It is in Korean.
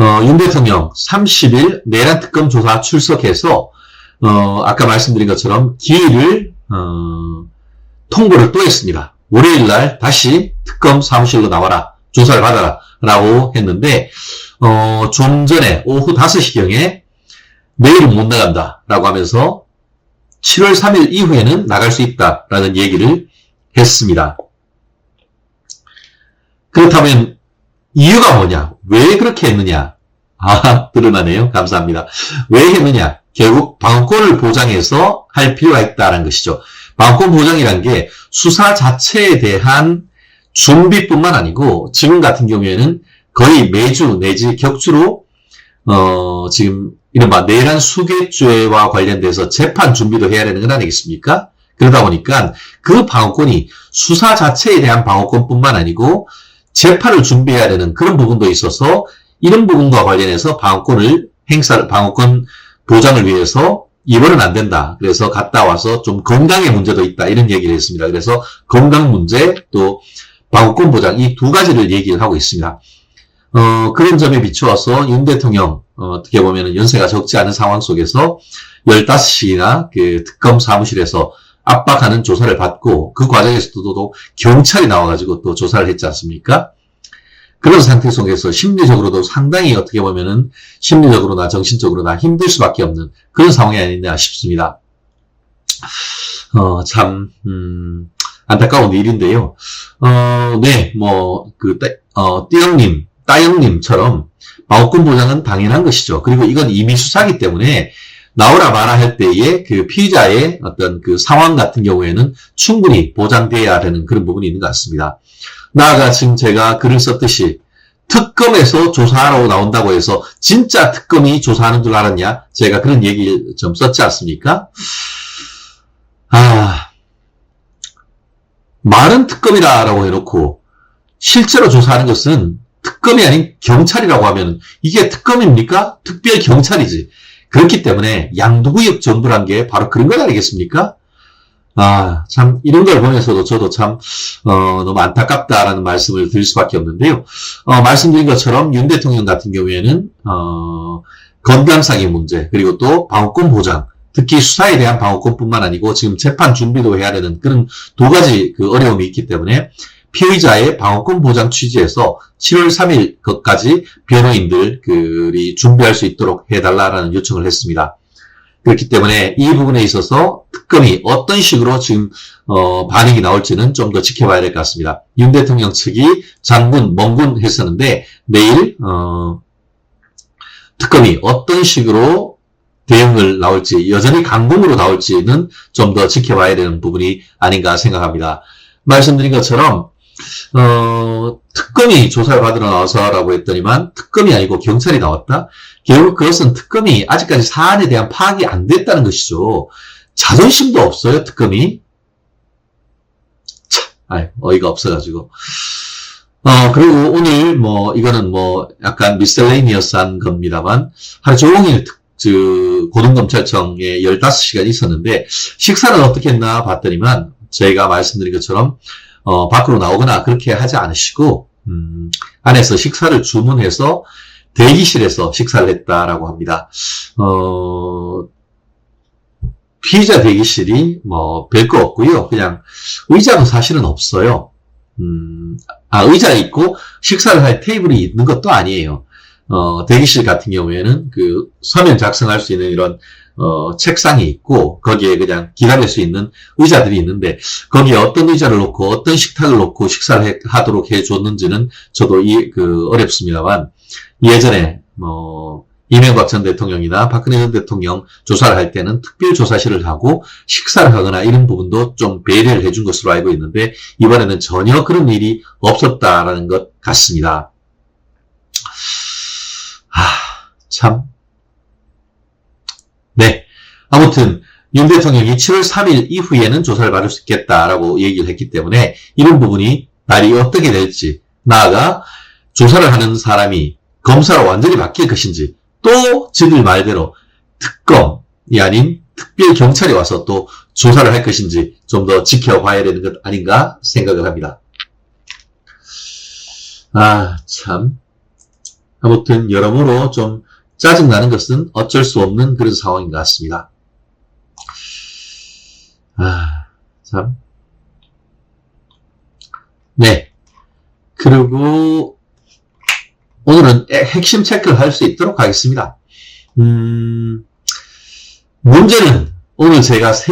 어, 윤 대통령 30일 내란 특검 조사 출석해서 어, 아까 말씀드린 것처럼 기일을 어, 통보를 또 했습니다. 월요일 날 다시 특검 사무실로 나와라. 조사를 받아라. 라고 했는데 어, 좀 전에 오후 5시경에 내일은 못 나간다. 라고 하면서 7월 3일 이후에는 나갈 수 있다. 라는 얘기를 했습니다. 그렇다면 이유가 뭐냐? 왜 그렇게 했느냐? 아, 드러나네요. 감사합니다. 왜 했느냐? 결국 방어권을 보장해서 할 필요가 있다는 것이죠. 방어권 보장이란 게 수사 자체에 대한 준비뿐만 아니고 지금 같은 경우에는 거의 매주 내지 격주로 어, 지금 이른바 내란 수괴죄와 관련돼서 재판 준비도 해야 되는 건 아니겠습니까? 그러다 보니까 그 방어권이 수사 자체에 대한 방어권뿐만 아니고 재판을 준비해야 되는 그런 부분도 있어서 이런 부분과 관련해서 방어권을 행사를 방어권 보장을 위해서 이번은 안 된다. 그래서 갔다 와서 좀 건강의 문제도 있다. 이런 얘기를 했습니다. 그래서 건강 문제 또 방어권 보장 이 두 가지를 얘기를 하고 있습니다. 어, 그런 점에 비추어서 윤 대통령 어, 떻게 보면 연세가 적지 않은 상황 속에서 15시나 그 특검 사무실에서 압박하는 조사를 받고 그 과정에서도 또 경찰이 나와가지고 또 조사를 했지 않습니까? 그런 상태 속에서 심리적으로도 상당히 어떻게 보면은 심리적으로나 정신적으로나 힘들 수밖에 없는 그런 상황이 아니냐 싶습니다. 어, 참, 음, 안타까운 일인데요. 어, 네, 뭐, 그, 어, 띠영님, 따영님처럼 마법권 보장은 당연한 것이죠. 그리고 이건 이미 수사기 때문에 나오라 마라 할 때에 그 피의자의 어떤 그 상황 같은 경우에는 충분히 보장돼야 되는 그런 부분이 있는 것 같습니다. 나아가 지금 제가 글을 썼듯이 특검에서 조사하러 나온다고 해서 진짜 특검이 조사하는 줄 알았냐? 제가 그런 얘기 좀 썼지 않습니까? 아, 말은 특검이다라고 해놓고 실제로 조사하는 것은 특검이 아닌 경찰이라고 하면 이게 특검입니까? 특별 경찰이지. 그렇기 때문에 양도구역 정부란 게 바로 그런 것 아니겠습니까? 아, 참, 이런 걸 보면서도 저도 참, 어, 너무 안타깝다라는 말씀을 드릴 수밖에 없는데요. 어, 말씀드린 것처럼 윤 대통령 같은 경우에는, 어, 건강상의 문제, 그리고 또 방어권 보장, 특히 수사에 대한 방어권뿐만 아니고 지금 재판 준비도 해야 되는 그런 두 가지 그 어려움이 있기 때문에 피의자의 방어권 보장 취지에서 7월 3일 것까지 변호인들이 준비할 수 있도록 해달라는 요청을 했습니다. 그렇기 때문에 이 부분에 있어서 특검이 어떤 식으로 지금 어, 반응이 나올지는 좀 더 지켜봐야 될 것 같습니다. 윤 대통령 측이 장군, 멍군 했었는데 내일 어, 특검이 어떤 식으로 대응을 나올지 여전히 강공으로 나올지는 좀 더 지켜봐야 되는 부분이 아닌가 생각합니다. 말씀드린 것처럼 어, 특검이 조사를 받으러 나와서라고 했더니만 특검이 아니고 경찰이 나왔다? 결국 그것은 특검이 아직까지 사안에 대한 파악이 안 됐다는 것이죠. 자존심도 없어요, 특검이. 참, 아이, 어이가 없어가지고. 어, 그리고 오늘 뭐, 이거는 뭐, 약간 미셀레이니어스한 겁니다만, 하루 종일 특, 그, 고등검찰청에 15시간 있었는데, 식사는 어떻게 했나 봤더니만, 저희가 말씀드린 것처럼, 어, 밖으로 나오거나 그렇게 하지 않으시고 음, 안에서 식사를 주문해서 대기실에서 식사를 했다라고 합니다. 어, 피자 대기실이 뭐 별거 없고요. 그냥 의자는 사실은 없어요. 음, 아, 의자 있고 식사를 할 테이블이 있는 것도 아니에요. 어, 대기실 같은 경우에는 그 서면 작성할 수 있는 이런 어, 책상이 있고 거기에 그냥 기다릴 수 있는 의자들이 있는데 거기에 어떤 의자를 놓고 어떤 식탁을 놓고 식사를 해, 하도록 해줬는지는 저도 이, 그 어렵습니다만 예전에 뭐 이명박 전 대통령이나 박근혜 전 대통령 조사를 할 때는 특별 조사실을 하고 식사를 하거나 이런 부분도 좀 배려를 해준 것으로 알고 있는데 이번에는 전혀 그런 일이 없었다라는 것 같습니다. 아, 참 네. 아무튼 윤 대통령이 7월 3일 이후에는 조사를 받을 수 있겠다라고 얘기를 했기 때문에 이런 부분이 날이 어떻게 될지 나아가 조사를 하는 사람이 검사로 완전히 바뀔 것인지 또 저들 말대로 특검이 아닌 특별 경찰이 와서 또 조사를 할 것인지 좀 더 지켜봐야 되는 것 아닌가 생각을 합니다. 아, 참. 아무튼 여러모로 좀 짜증나는 것은 어쩔 수 없는 그런 상황인 것 같습니다. 아, 참. 네. 그리고 오늘은 핵심 체크를 할 수 있도록 하겠습니다. 음, 문제는 오늘 제가 세